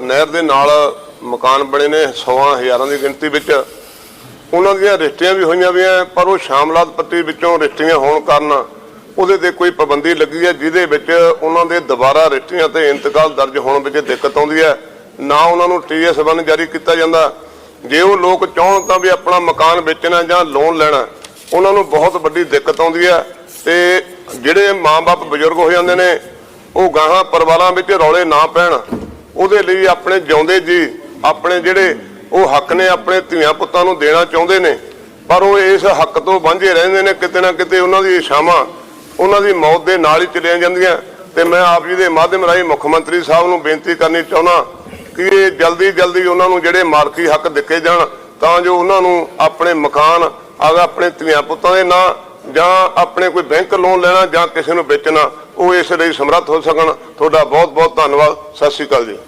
ਨਹਿਰ ਦੇ ਨਾਲ ਮਕਾਨ ਬਣੇ ਨੇ ਸੌਆਂ ਹਜ਼ਾਰਾਂ ਦੀ ਗਿਣਤੀ ਵਿੱਚ। ਉਹਨਾਂ ਦੀਆਂ ਰਿਸ਼ਤੀਆਂ ਵੀ ਹੋਈਆਂ ਵੀ ਆ ਪਰ ਉਹ ਸ਼ਾਮਲਾਤ ਪੱਤੀ ਵਿੱਚੋਂ ਰਿਸ਼ਤੀਆਂ ਹੋਣ ਕਾਰਨ ਉਹਦੇ ਤੇ ਕੋਈ ਪਾਬੰਦੀ ਲੱਗੀ ਹੈ, ਜਿਹਦੇ ਵਿੱਚ ਉਹਨਾਂ ਦੇ ਦੁਬਾਰਾ ਰਿਸ਼ਤੀਆਂ ਤੇ ਇੰਤਕਾਲ ਦਰਜ ਹੋਣ ਵਿੱਚ ਦਿੱਕਤ ਆਉਂਦੀ ਹੈ। ਨਾ ਉਹਨਾਂ ਨੂੰ ਟੀਐਸ ਵਨ ਜਾਰੀ ਕੀਤਾ ਜਾਂਦਾ। ਜੇ ਉਹ ਲੋਕ ਚਾਹਣ ਤਾਂ ਵੀ ਆਪਣਾ ਮਕਾਨ ਵੇਚਣਾ ਜਾਂ ਲੋਨ ਲੈਣਾ, ਉਹਨਾਂ ਨੂੰ ਬਹੁਤ ਵੱਡੀ ਦਿੱਕਤ ਆਉਂਦੀ ਹੈ। ਤੇ ਜਿਹੜੇ ਮਾਂ-ਬਾਪ ਬਜ਼ੁਰਗ ਹੋ ਜਾਂਦੇ ਨੇ, ਉਹ ਗਾਹਾਂ ਪਰਿਵਾਰਾਂ ਵਿੱਚ ਰੌਲੇ ਨਾ ਪੈਣ। ਉਹਦੇ ਲਈ ਆਪਣੇ ਜਿਉਂਦੇ ਜੀ, ਆਪਣੇ ਜਿਹੜੇ ਉਹ ਹੱਕ ਨੇ ਆਪਣੇ ਧੀਆਂ ਪੁੱਤਾਂ ਨੂੰ ਦੇਣਾ ਚਾਹੁੰਦੇ ਨੇ, ਪਰ ਉਹ ਇਸ ਹੱਕ ਤੋਂ ਵਾਂਝੇ ਰਹਿੰਦੇ ਨੇ ਕਿਤੇ ਨਾ ਕਿਤੇ ਉਹਨਾਂ ਦੀ ਇਸ਼ਾਵਾਂ ਉਹਨਾਂ ਦੀ ਮੌਤ ਦੇ ਨਾਲ ਹੀ ਚਲੀਆਂ ਜਾਂਦੀਆਂ। ਤੇ ਮੈਂ ਆਪ ਜੀ ਦੇ ਮਾਧਿਅਮ ਰਾਹੀਂ ਮੁੱਖ ਮੰਤਰੀ ਸਾਹਿਬ ਨੂੰ ਬੇਨਤੀ ਕਰਨੀ ਚਾਹੁੰਦਾ ਕਿ ਇਹ ਜਲਦੀ ਜਲਦੀ ਉਹਨਾਂ ਨੂੰ ਜਿਹੜੇ ਮਾਲਕੀ ਹੱਕ ਦਿੱਤੇ ਜਾਣ, ਤਾਂ ਜੋ ਉਹਨਾਂ ਨੂੰ ਆਪਣੇ ਮਕਾਨ ਆਗਾ ਆਪਣੇ ਧੀਆਂ ਪੁੱਤਾਂ ਦੇ ਨਾਂ ਜਾਂ ਆਪਣੇ ਕੋਈ ਬੈਂਕ ਲੋਨ ਲੈਣਾ ਜਾਂ ਕਿਸੇ ਨੂੰ ਵੇਚਣਾ, ਉਹ ਇਸ ਲਈ ਸਮਰੱਥ ਹੋ ਸਕਣ। ਤੁਹਾਡਾ ਬਹੁਤ ਬਹੁਤ ਧੰਨਵਾਦ। ਸਤਿ ਸ਼੍ਰੀ ਅਕਾਲ ਜੀ।